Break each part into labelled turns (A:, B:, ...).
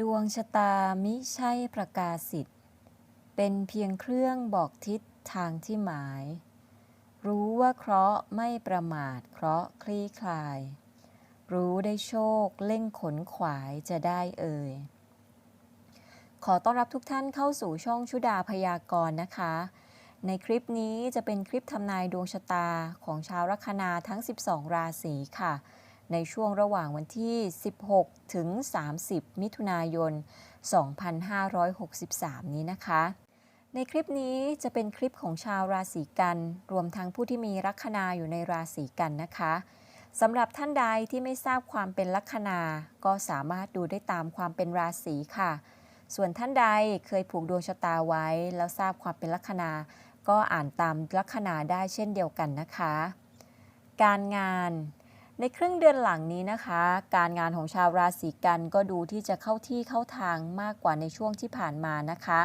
A: ดวงชะตามิใช่ประกาศสิทธิ์เป็นเพียงเครื่องบอกทิศทางที่หมาย รู้ว่าเคราะห์ไม่ประมาทเคราะห์คลี่คลาย รู้ได้โชคเล่งขนขวายจะได้เอ่ย ขอต้อนรับทุกท่านเข้าสู่ช่องชุดาพยากรณ์นะคะ ในคลิปนี้จะเป็นคลิปทำนายดวงชะตาของชาวลัคนาทั้ง 12 ราศีค่ะ ในช่วงระหว่างวันที่ 16 ถึง 30 มิถุนายน 2563 นี้นะคะ ในคลิปนี้จะเป็นคลิปของชาวราศีกัน รวมทั้งผู้ที่มีลัคนาอยู่ในราศีกันนะคะสำหรับท่านใดที่ไม่ทราบความเป็นลัคนา ก็สามารถดูได้ตามความเป็นราศีค่ะ ส่วนท่านใดเคยผูกดวงชะตาไว้ แล้วทราบความเป็นลัคนา ก็อ่านตามลัคนาได้เช่นเดียวกันนะคะ การงาน ในครึ่งเดือนหลังนี้นะคะ การงานของชาวราศีกันก็ดูที่จะเข้าที่เข้าทางมากกว่าในช่วงที่ผ่านมานะคะ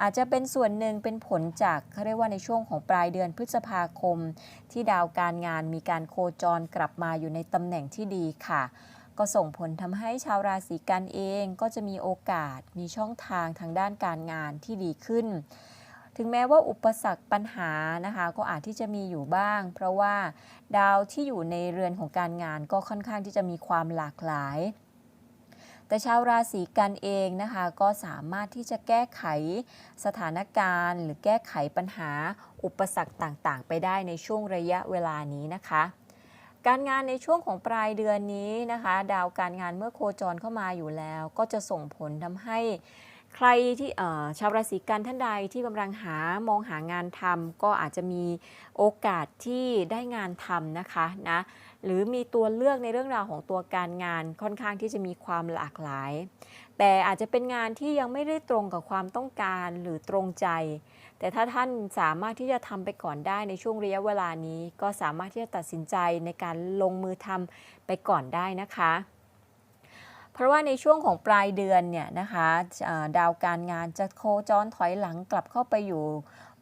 A: อาจจะเป็นส่วนหนึ่งเป็นผลจากเขาเรียกว่าในช่วงของปลายเดือนพฤษภาคม ที่ดาวการงานมีการโคจรกลับมาอยู่ในตำแหน่งที่ดีค่ะก็ส่งผลทำให้ชาวราศีกันเองก็จะมีโอกาสมีช่องทางทางด้านการงานที่ดีขึ้น ถึงแม้ว่าอุปสรรคปัญหานะคะก็อาจที่จะมีอยู่บ้าง เพราะว่าดาวที่อยู่ในเรือนของการงานก็ค่อนข้างที่จะมีความหลากหลาย แต่ชาวราศีกันเองนะคะก็สามารถที่จะแก้ไขสถานการณ์ หรือแก้ไขปัญหาอุปสรรคต่างๆ ไปได้ในช่วงระยะเวลานี้นะคะการงานในช่วงของปลายเดือนนี้นะคะ ดาวการงานเมื่อโคจรเข้ามาอยู่แล้ว ก็จะส่งผลทำให้ ใครที่ชาวราศีกันท่านใดที่กำลังหามองหางานทำก็อาจจะมีโอกาสที่ได้งานทำนะคะนะหรือมีตัวเลือกในเรื่องราวของตัวการงานค่อนข้างที่จะมีความหลากหลาย แต่อาจจะเป็นงานที่ยังไม่ได้ตรงกับความต้องการหรือตรงใจ แต่ถ้าท่านสามารถที่จะทำไปก่อนได้ในช่วงระยะเวลานี้ ก็สามารถที่จะตัดสินใจในการลงมือทำไปก่อนได้นะคะ เพราะว่าในช่วงของปลายเดือนเนี่ยนะคะดาวการงานจะโคจรถอยหลังกลับเข้าไปอยู่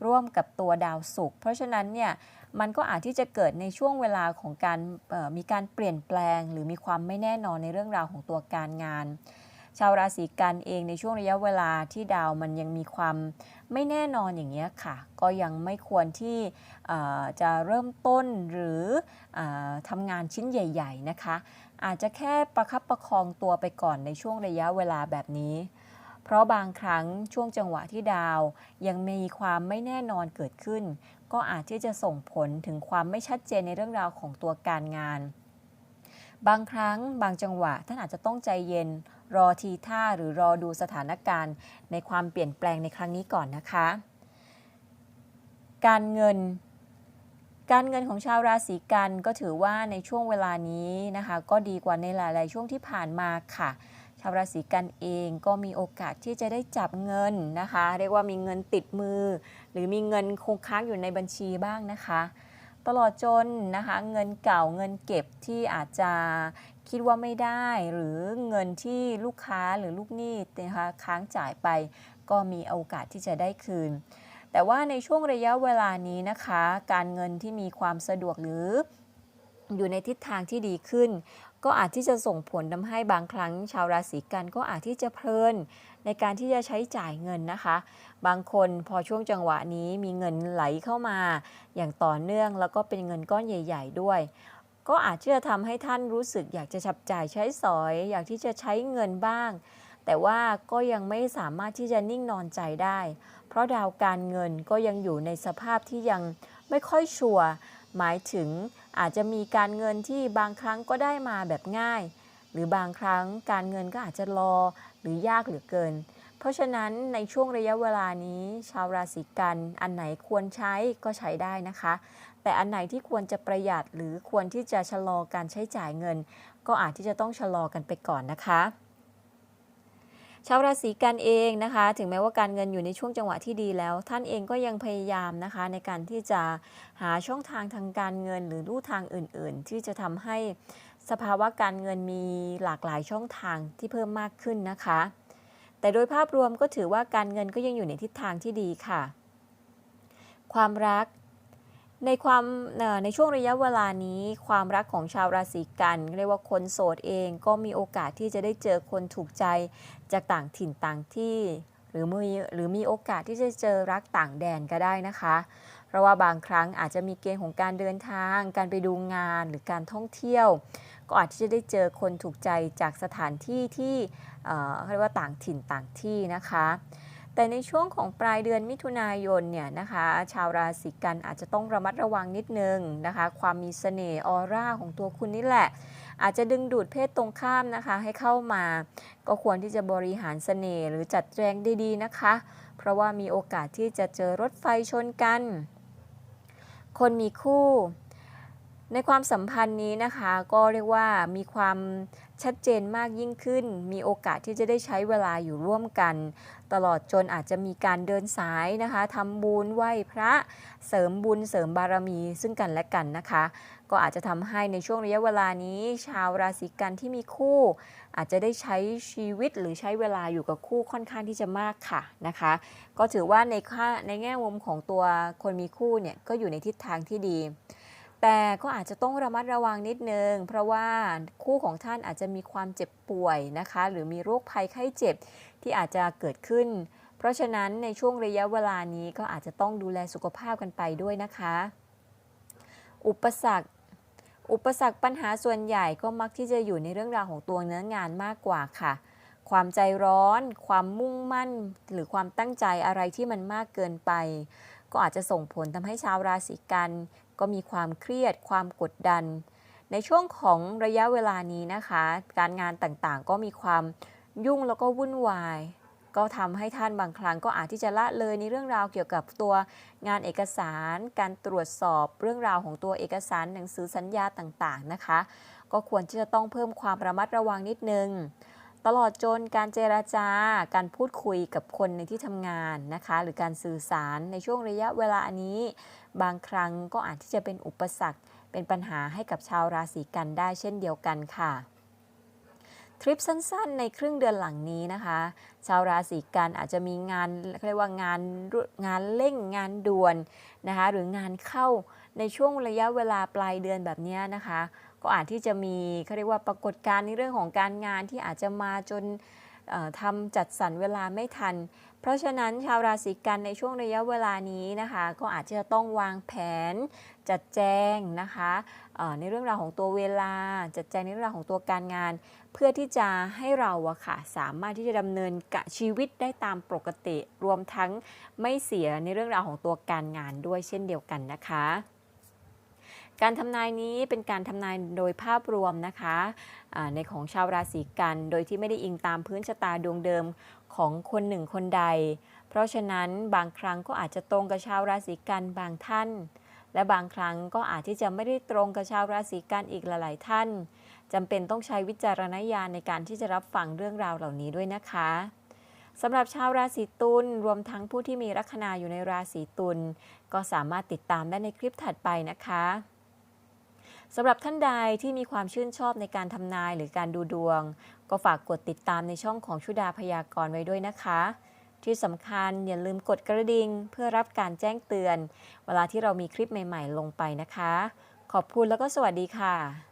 A: ร่วมกับตัวดาวศุกร์เพราะฉะนั้นเนี่ยมันก็อาจที่จะเกิดในช่วงเวลาของการมีการเปลี่ยนแปลง หรือมีความไม่แน่นอนในเรื่องราวของตัวการงาน ชาวราศีกันเองในช่วงระยะเวลาที่ดาวมันยังมีความไม่แน่นอนอย่างเงี้ยค่ะ ก็ยังไม่ควรที่จะเริ่มต้นหรือเออทำงานชิ้นใหญ่ ๆนะคะ อาจจะแค่ประคับประคองตัวไปก่อนในช่วงระยะเวลาแบบนี้ เพราะบางครั้งช่วงจังหวะที่ดาวยังมีความไม่แน่นอนเกิดขึ้น ก็อาจที่จะส่งผลถึงความไม่ชัดเจนในเรื่องราวของตัวการงาน บางครั้งบางจังหวะท่านอาจจะต้องใจเย็น รอทีท่าหรือรอดูสถานการณ์ในความเปลี่ยนแปลงในครั้งนี้ก่อนนะคะ การเงิน การเงินของชาวราศีกันก็ถือว่าในช่วงเวลานี้นะคะ ก็ดีกว่าในหลาย ๆ ช่วงที่ผ่านมาค่ะชาวราศีกันเองก็มีโอกาสที่จะได้จับเงินนะคะ เรียกว่ามีเงินติดมือ หรือมีเงินคงค้างอยู่ในบัญชีบ้างนะคะ ตลอดจนนะคะ เงินเก่าเงินเก็บที่อาจจะ คิดว่าไม่ได้หรือเงินที่ลูกค้าหรือลูกหนี้นะคะค้างจ่ายไป ก็มีโอกาสที่จะได้คืน แต่ว่าในช่วงระยะเวลานี้นะคะ การเงินที่มีความสะดวกหรืออยู่ในทิศทางที่ดีขึ้น ก็อาจที่จะส่งผลทำให้บางครั้งชาวราศีกันก็อาจที่จะเพลิน ในการที่จะใช้จ่ายเงินนะคะ บางคนพอช่วงจังหวะนี้มีเงินไหลเข้ามา อย่างต่อเนื่องแล้วก็เป็นเงินก้อนใหญ่ ๆ ด้วย ก็อาจจะทำให้ท่านรู้สึกอยากจะจับจ่ายใช้สอย อยากที่จะใช้เงินบ้าง แต่ว่าก็ยังไม่สามารถที่จะนิ่งนอนใจได้ เพราะดาวการเงินก็ยังอยู่ในสภาพที่ยังไม่ค่อยชัวร์หมายถึงอาจจะมีการเงินที่บางครั้งก็ได้มาแบบง่าย หรือบางครั้งการเงินก็อาจจะรอหรือยากเหลือเกิน เพราะฉะนั้นในช่วงระยะเวลานี้ ชาวราศีกัน อันไหนควรใช้ก็ใช้ได้นะคะ แต่อันไหนที่ควรจะประหยัดหรือควรที่จะชะลอการใช้จ่ายเงิน ก็อาจที่จะต้องชะลอกันไปก่อนนะคะชาวราศีกันเองนะคะ ถึงแม้ว่าการเงินอยู่ในช่วงจังหวะที่ดีแล้ว ท่านเองก็ยังพยายามนะคะ ในการที่จะหาช่องทางทางการเงิน หรือลู่ทางอื่น ๆ ที่จะทำให้สภาวะการเงินมีหลากหลายช่องทางที่เพิ่มมากขึ้นนะคะ แต่โดยภาพรวมก็ถือว่าการเงินก็ยังอยู่ในทิศทางที่ดีค่ะ ความรัก ในความในช่วงระยะเวลานี้ ความรักของชาวราศีกัน เรียกว่าคนโสดเองก็มีโอกาสที่จะได้เจอคนถูกใจจากต่างถิ่นต่างที่ หรือมีหรือมีโอกาสที่จะเจอรักต่างแดนก็ได้นะคะเพราะว่าบางครั้งอาจจะมีเกณฑ์ของการเดินทาง การไปดูงานหรือการท่องเที่ยว ก็อาจที่จะได้เจอคนถูกใจจากสถานที่ที่ เขาเรียกว่าต่างถิ่นต่างที่นะคะ แต่ในช่วงของปลายเดือนมิถุนายนเนี่ยนะคะ ชาวราศีกันอาจจะต้องระมัดระวังนิดนึงนะคะ ความมีเสน่ห์ออร่าของตัวคุณนี่แหละ อาจจะดึงดูดเพศตรงข้ามนะคะ ให้เข้ามา ก็ควรที่จะบริหารเสน่ห์หรือจัดแจงดีๆนะคะ เพราะว่ามีโอกาสที่จะเจอรถไฟชนกัน คนมีคู่ ในความสัมพันธ์นี้นะคะก็เรียกว่ามีความชัดเจนมากยิ่งขึ้น มีโอกาสที่จะได้ใช้เวลาอยู่ร่วมกัน ตลอดจนอาจจะมีการเดินสายนะคะทำบุญไหว้พระเสริมบุญเสริมบารมีซึ่งกันและกันนะคะ ก็อาจจะทำให้ในช่วงระยะเวลานี้ ชาวราศีกันที่มีคู่ อาจจะได้ใช้ชีวิตหรือใช้เวลาอยู่กับคู่ค่อนข้างที่จะมากค่ะนะคะ ก็ถือว่าในค่าในแง่มุมของตัวคนมีคู่เนี่ยก็อยู่ในทิศทางที่ดี แต่ก็อาจจะต้องระมัดระวังนิดนึง เพราะว่าคู่ของท่านอาจจะมีความเจ็บป่วยนะคะ หรือมีโรคภัยไข้เจ็บที่อาจจะเกิดขึ้น เพราะฉะนั้นในช่วงระยะเวลานี้ก็อาจจะต้องดูแลสุขภาพกันไปด้วยนะคะ อุปสรรคอุปสรรคปัญหาส่วนใหญ่ก็มักที่จะอยู่ในเรื่องราวของตัวเนื้องานมากกว่าค่ะ ความใจร้อน ความมุ่งมั่น หรือความตั้งใจอะไรที่มันมากเกินไป ก็อาจจะส่งผลทำให้ชาวราศีกัน ก็มีความเครียด ความกดดัน ในช่วงของระยะเวลานี้นะคะ การงานต่างๆ ก็มีความยุ่งแล้วก็วุ่นวาย ก็ทำให้ท่านบางครั้งก็อาจที่จะละเลยในเรื่องราวเกี่ยวกับตัวงานเอกสาร การตรวจสอบเรื่องราวของตัวเอกสารหนังสือสัญญาต่างๆนะคะ ก็ควรที่จะต้องเพิ่มความระมัดระวังนิดนึง ตลอดจนการเจราจาการพูดคุยกับคนในที่ทำงานนะคะ หรือการสื่อสารในช่วงระยะเวลานี้ บางครั้งก็อาจที่จะเป็นอุปสรรค เป็นปัญหาให้กับชาวราศีกันได้เช่นเดียวกันค่ะทริปสั้นๆ ในครึ่งเดือนหลังนี้นะคะ ชาวราศีกันอาจจะมีงานเรียกว่างานงานเร่งงานด่วนนะคะ หรืองานเข้าในช่วงระยะเวลาปลายเดือนแบบนี้นะคะ ก็อาจที่จะมีเขาเรียกว่าปรากฏการณ์ในเรื่องของการงานที่อาจจะมาจนเอ่อทำจัดสรรเวลาไม่ทัน เพราะฉะนั้นชาวราศีกันในช่วงระยะเวลานี้นะคะ ก็อาจจะต้องวางแผน จัดแจงนะคะในเรื่องราวของตัวเวลา จัดแจงในเรื่องราวของตัวการงาน เพื่อที่จะให้เราอะค่ะสามารถที่จะดำเนินกะชีวิตได้ตามปกติ รวมทั้งไม่เสียในเรื่องราวของตัวการงานด้วยเช่นเดียวกันนะคะ การทำนายนี้เป็นการทำนายโดยภาพรวมนะคะในของชาวราศีกัน โดยที่ไม่ได้อิงตามพื้นชะตาดวงเดิมของคนหนึ่งคนใด เพราะฉะนั้นบางครั้งก็อาจจะตรงกับชาวราศีกันบางท่าน และบางครั้งก็อาจที่จะไม่ได้ตรงกับชาวราศีกันอีกหลาย ๆ ท่านจำเป็นต้องใช้วิจารณญาณในการที่จะรับฟังเรื่องราวเหล่านี้ด้วยนะคะสำหรับชาวราศีตุลรวมทั้งผู้ที่มีลัคนาอยู่ในราศีตุลก็สามารถติดตามได้ในคลิปถัดไปนะคะ สำหรับท่านใดที่มีความชื่นชอบในการทำนายหรือการดูดวง ก็ฝากกดติดตามในช่องของชุดาพยากรณ์ไว้ด้วยนะคะ ที่สำคัญอย่าลืมกดกระดิ่งเพื่อรับการแจ้งเตือน เวลาที่เรามีคลิปใหม่ ๆ ลงไปนะคะ ขอบคุณแล้วก็สวัสดีค่ะ